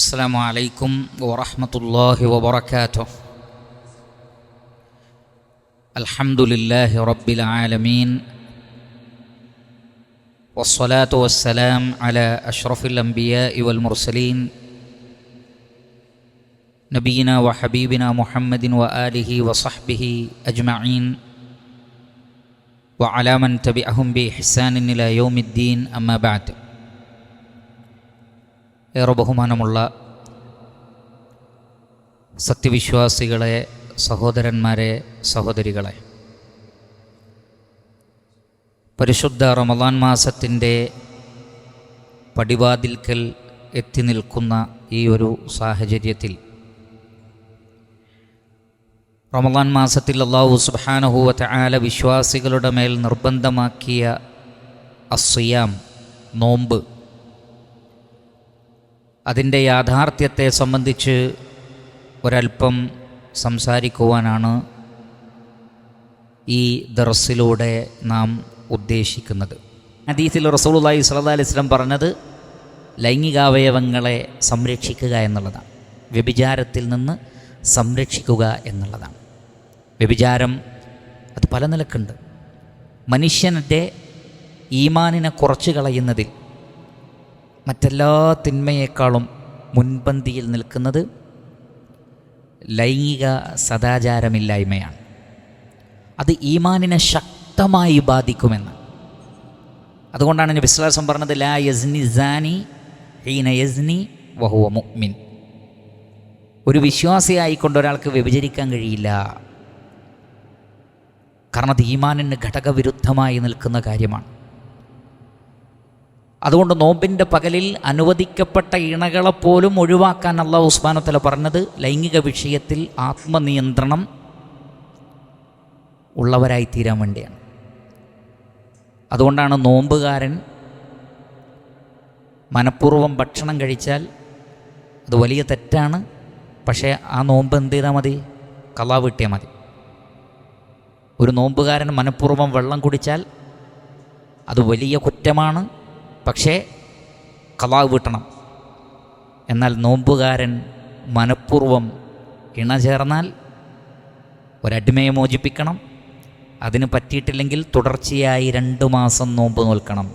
السلام عليكم ورحمة الله وبركاته. الحمد لله رب العالمين والصلاة والسلام على أشرف الأنبياء والمرسلين نبينا وحبيبنا محمد وآله وصحبه أجمعين وعلى من تبعهم بإحسان إلى يوم الدين أما بعد. ഏറെ ബഹുമാനമുള്ള സത്യവിശ്വാസികളെ സഹോദരന്മാരെ സഹോദരികളെ. പരിശുദ്ധ റമദാൻ മാസത്തിന്റെ പടിവാതിൽക്കൽ എത്തി നിൽക്കുന്ന ഈ ഒരു സാഹചര്യത്തിൽ റമദാൻ മാസത്തിൽ അള്ളാഹു സുബാനഹുവ ആല വിശ്വാസികളുടെ മേൽ നിർബന്ധമാക്കിയ അസ്യാം നോമ്പ് അതിന്റെ യാഥാർത്ഥ്യത്തെ സംബന്ധിച്ച് ഒരൽപ്പം സംസാരിക്കുവാനാണ് ഈ ദർസിലൂടെ നാം ഉദ്ദേശിക്കുന്നത്. ഹദീസിൽ റസൂലുള്ളാഹി സ്വല്ലല്ലാഹി അലൈഹി വസല്ലം പറഞ്ഞത് ലൈംഗികാവയവങ്ങളെ സംരക്ഷിക്കുക എന്നുള്ളതാണ്. വ്യഭിചാരത്തിൽ നിന്ന് സംരക്ഷിക്കുക എന്നുള്ളതാണ്. വ്യഭിചാരം അത് പല നിലക്കുണ്ട്. മനുഷ്യന്റെ ഈമാനിനെ കുറച്ച് കളയുന്നതിൽ മറ്റെല്ലാ തിന്മയേക്കാളും മുൻപന്തിയിൽ നിൽക്കുന്നത് ലൈംഗിക സദാചാരമില്ലായ്മയാണ്. അത് ഈമാനിനെ ശക്തമായി ബാധിക്കുമെന്ന്. അതുകൊണ്ടാണ് ഞാൻ വിശ്വാസം പറഞ്ഞത് ലാ യസ്നി സാനി ഹീന യസ്നി വഹുവ മുഅ്മിൻ. ഒരു വിശ്വാസിയായിക്കൊണ്ട് ഒരാൾക്ക് വ്യഭിചരിക്കാൻ കഴിയില്ല. കാരണം അത് ഈമാനിന് ഘടകവിരുദ്ധമായി നിൽക്കുന്ന കാര്യമാണ്. അതുകൊണ്ട് നോമ്പിന്റെ പകലിൽ അനുവദിക്കപ്പെട്ട ഇണകളെപ്പോലും ഒഴിവാക്കാൻ അള്ളാഹു ഉസ്മാനത്തല പറഞ്ഞത് ലൈംഗിക വിഷയത്തിൽ ആത്മനിയന്ത്രണം ഉള്ളവരായി തീരാൻ വേണ്ടിയാണ്. അതുകൊണ്ടാണ് നോമ്പുകാരൻ മനഃപൂർവം ഭക്ഷണം കഴിച്ചാൽ അത് വലിയ തെറ്റാണ്. പക്ഷേ ആ നോമ്പ് എന്ത് ചെയ്താൽ മതി? കലാ വീട്ടിയാൽ മതി. ഒരു നോമ്പുകാരൻ മനഃപൂർവം വെള്ളം കുടിച്ചാൽ അത് വലിയ കുറ്റമാണ്. പക്ഷേ കലാ വീട്ടണം. എന്നാൽ നോമ്പുകാരൻ മനഃപൂർവം ഇണ ചേർന്നാൽ ഒരടിമയെ മോചിപ്പിക്കണം അതിന് പറ്റിയിട്ടില്ലെങ്കിൽ തുടർച്ചയായി രണ്ട് മാസം നോമ്പ് നോൽക്കണം.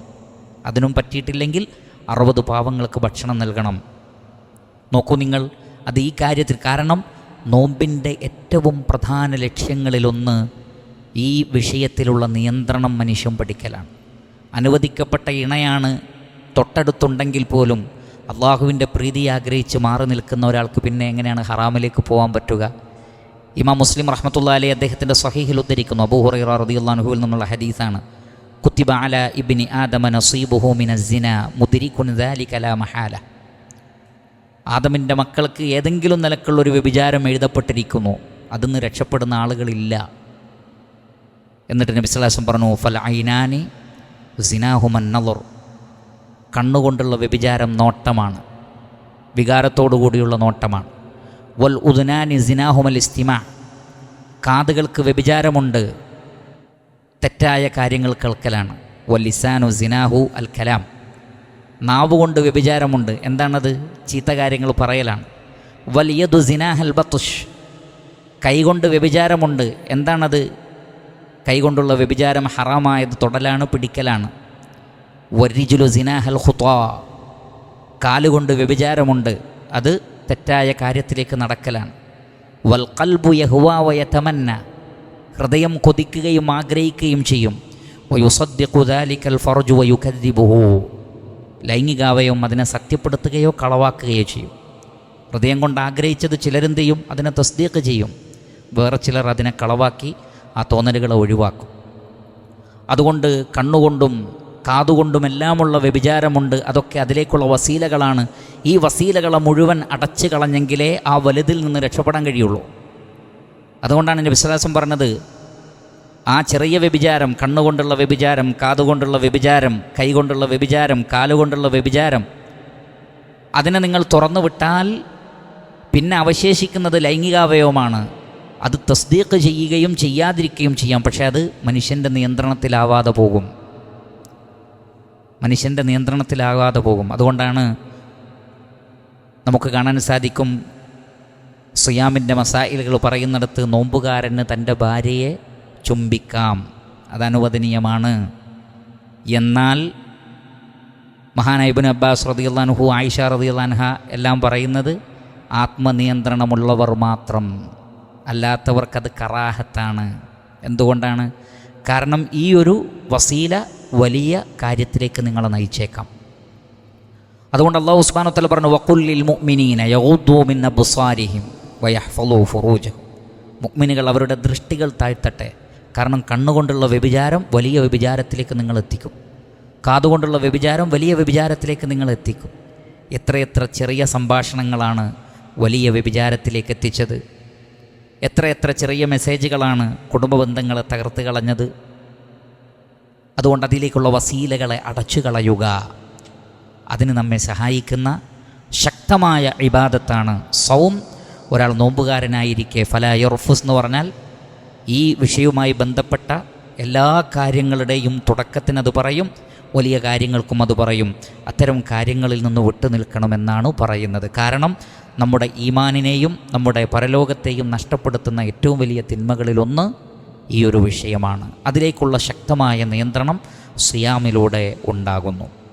അതിനും പറ്റിയിട്ടില്ലെങ്കിൽ അറുപത് പാവങ്ങൾക്ക് ഭക്ഷണം നൽകണം. നോക്കൂ നിങ്ങൾ അത് ഈ കാര്യത്തിൽ കാരണം നോമ്പിന്റെ ഏറ്റവും പ്രധാന ലക്ഷ്യങ്ങളിലൊന്ന് ഈ വിഷയത്തിലുള്ള നിയന്ത്രണം മനുഷ്യൻ പഠിക്കലാണ്. അനുവദിക്കപ്പെട്ട ഇണയാണ് തൊട്ടടുത്തുണ്ടെങ്കിൽ പോലും അള്ളാഹുവിന്റെ പ്രീതി ആഗ്രഹിച്ച് മാറി നിൽക്കുന്ന ഒരാൾക്ക് പിന്നെ എങ്ങനെയാണ് ഹറാമിലേക്ക് പോകാൻ പറ്റുക? ഇമാം മുസ്ലിം റഹ്മത്തുള്ള അലി അദ്ദേഹത്തിന്റെ സഹീഹിൽ ഉദ്ധരിക്കുന്നു. അബൂ ഹുറൈറ റളിയല്ലാഹുവിൽ നിന്നുള്ള ഹദീസാണ്. കുത്തിബ അല ഇബ്നി ആദമ നസീബുഹു മിന സിന മുദിരിക്കുൻ ദാലിക ലാ മഹാല. ആദമിന്റെ മക്കൾക്ക് ഏതെങ്കിലും നിലക്കുള്ളൊരു വ്യഭിചാരം എഴുതപ്പെട്ടിരിക്കുന്നു. അതിന്ന് രക്ഷപ്പെടുന്ന ആളുകളില്ല. എന്നിട്ട് നബിസ്ലാസം പറഞ്ഞു ഫൽ ഐനാനി സിനാഹുമൻ നളർ കണ്ണുകൊണ്ടുള്ള വ്യഭിചാരം നോട്ടമാണ്. വികാരത്തോടു കൂടിയുള്ള നോട്ടമാണ്. വൽ ഉദ്നാനി സിനാഹുമൽ ഇസ്തിമ. കാതുകൾക്ക് വ്യഭിചാരമുണ്ട്. തെറ്റായ കാര്യങ്ങൾ കേൾക്കലാണ്. വല്ലിസാനു സിനാഹു അൽ കലാം. നാവ് കൊണ്ട് വ്യഭിചാരമുണ്ട്. എന്താണത്? ചീത്ത കാര്യങ്ങൾ പറയലാണ്. വലിയതു സിനാഹൽ ബത്തുഷ്. കൈകൊണ്ട് വ്യഭിചാരമുണ്ട്. എന്താണത്? കൈകൊണ്ടുള്ള വ്യഭിചാരം ഹറാമായത് തൊടലാണ് പിടിക്കലാണ്. വരിജുലു സിനാഹൽ ഹുത്വാ കാലുകൊണ്ട് വ്യഭിചാരമുണ്ട് അത് തെറ്റായ കാര്യത്തിലേക്ക് നടക്കലാണ്. വൽ കൽബു യഹുവാവയതമന്ന ഹൃദയം കൊതിക്കുകയും ആഗ്രഹിക്കുകയും ചെയ്യും. വയുസദ്ദിഖുദാലിക്കൽ ഫർജു വയുഖദ്ദിബുഹു ലൈംഗികാവയവും അതിനെ സത്യപ്പെടുത്തുകയോ കളവാക്കുകയോ ചെയ്യും. ഹൃദയം കൊണ്ട് ആഗ്രഹിച്ചത് ചിലരെന്ത് ചെയ്യും? അതിനെ തസ്ദീഖ് ചെയ്യും. വേറെ ചിലർ അതിനെ കളവാക്കി ആ തോന്നലുകളെ ഒഴിവാക്കും. അതുകൊണ്ട് കണ്ണുകൊണ്ടും കാതുകൊണ്ടുമെല്ലാമുള്ള വ്യഭിചാരമുണ്ട്. അതൊക്കെ അതിലേക്കുള്ള വസീലകളാണ്. ഈ വസീലകളെ മുഴുവൻ അടച്ചു കളഞ്ഞെങ്കിലേ ആ വലുതിൽ നിന്ന് രക്ഷപ്പെടാൻ കഴിയുള്ളൂ. അതുകൊണ്ടാണ് എന്റെ വിശ്വാസം പറഞ്ഞത് ആ ചെറിയ വ്യഭിചാരം കണ്ണുകൊണ്ടുള്ള വ്യഭിചാരം കാതുകൊണ്ടുള്ള വ്യഭിചാരം കൈകൊണ്ടുള്ള വ്യഭിചാരം കാലുകൊണ്ടുള്ള വ്യഭിചാരം അതിനെ നിങ്ങൾ തുറന്നു വിട്ടാൽ പിന്നെ അവശേഷിക്കുന്നത് ലൈംഗികാവയവമാണ്. അത് തസ്ദീഖ് ചെയ്യുകയും ചെയ്യാതിരിക്കുകയും ചെയ്യാം. പക്ഷേ അത് മനുഷ്യന്റെ നിയന്ത്രണത്തിലാവാതെ പോകും. മനുഷ്യന്റെ നിയന്ത്രണത്തിലാകാതെ പോകും. അതുകൊണ്ടാണ് നമുക്ക് കാണാൻ സാധിക്കും സുയാമിന്റെ മസായിലുകൾ പറയുന്നിടത്ത് നോമ്പുകാരന് തന്റെ ഭാര്യയെ ചുംബിക്കാം. അതനുവദനീയമാണ്. എന്നാൽ എന്നാൽ മഹാനൈബിൻ അബ്ബാസ് റതിയുള്ളാൻഹു ആയിഷ റതിയുള്ളാൻഹ എല്ലാം പറയുന്നത് ആത്മനിയന്ത്രണമുള്ളവർ മാത്രം. അല്ലാത്തവർക്കത് കറാഹത്താണ്. എന്തുകൊണ്ടാണ്? കാരണം ഈ ഒരു വസീല വലിയ കാര്യത്തിലേക്ക് നിങ്ങളെ നയിച്ചേക്കാം. അതുകൊണ്ട് അള്ളാഹു ഉസ്മാനത്തല പറഞ്ഞു വക്കുല്ലിൽ മുഅ്മിനീന യൗദ്ദൂ മിൻ അബ്സാരിഹിം വയഹ്ഫളൂ ഫുറൂജഹും. മുഅ്മിനുകൾ അവരുടെ ദൃഷ്ടികൾ താഴ്ത്തട്ടെ. കാരണം കണ്ണുകൊണ്ടുള്ള വ്യഭിചാരം വലിയ വ്യഭിചാരത്തിലേക്ക് നിങ്ങൾ എത്തിക്കും. കാതുകൊണ്ടുള്ള വ്യഭിചാരം വലിയ വ്യഭിചാരത്തിലേക്ക് നിങ്ങൾ എത്തിക്കും. എത്രയെത്ര ചെറിയ സംഭാഷണങ്ങളാണ് വലിയ വ്യഭിചാരത്തിലേക്ക് എത്തിച്ചത്. എത്രയെത്ര ചെറിയ മെസ്സേജുകളാണ് കുടുംബ ബന്ധങ്ങളെ തകർത്ത് കളഞ്ഞത്? അതുകൊണ്ട് അതിലേക്കുള്ള വസീലകളെ അടച്ചു കളയുക. അതിന് നമ്മെ സഹായിക്കുന്ന ശക്തമായ ഇബാദത്താണ് സൗം. ഒരാൾ നോമ്പുകാരനായിരിക്കെ ഫല യുർഫുസ് എന്ന് പറഞ്ഞാൽ ഈ വിഷയവുമായി ബന്ധപ്പെട്ട എല്ലാ കാര്യങ്ങളുടെയും തുടക്കത്തിനത് പറയും. വലിയ കാര്യങ്ങൾക്കും അത് പറയും. അത്തരം കാര്യങ്ങളിൽ നിന്ന് വിട്ടു നിൽക്കണമെന്നാണ് പറയുന്നത്. കാരണം നമ്മുടെ ഈമാനിനെയും നമ്മുടെ പരലോകത്തെയും നഷ്ടപ്പെടുത്തുന്ന ഏറ്റവും വലിയ തിന്മകളിലൊന്ന് ഈ ഒരു വിഷയമാണ്. അതിലേക്കുള്ള ശക്തമായ നിയന്ത്രണം സിയാമിലൂടെ ഉണ്ടാകുന്നു.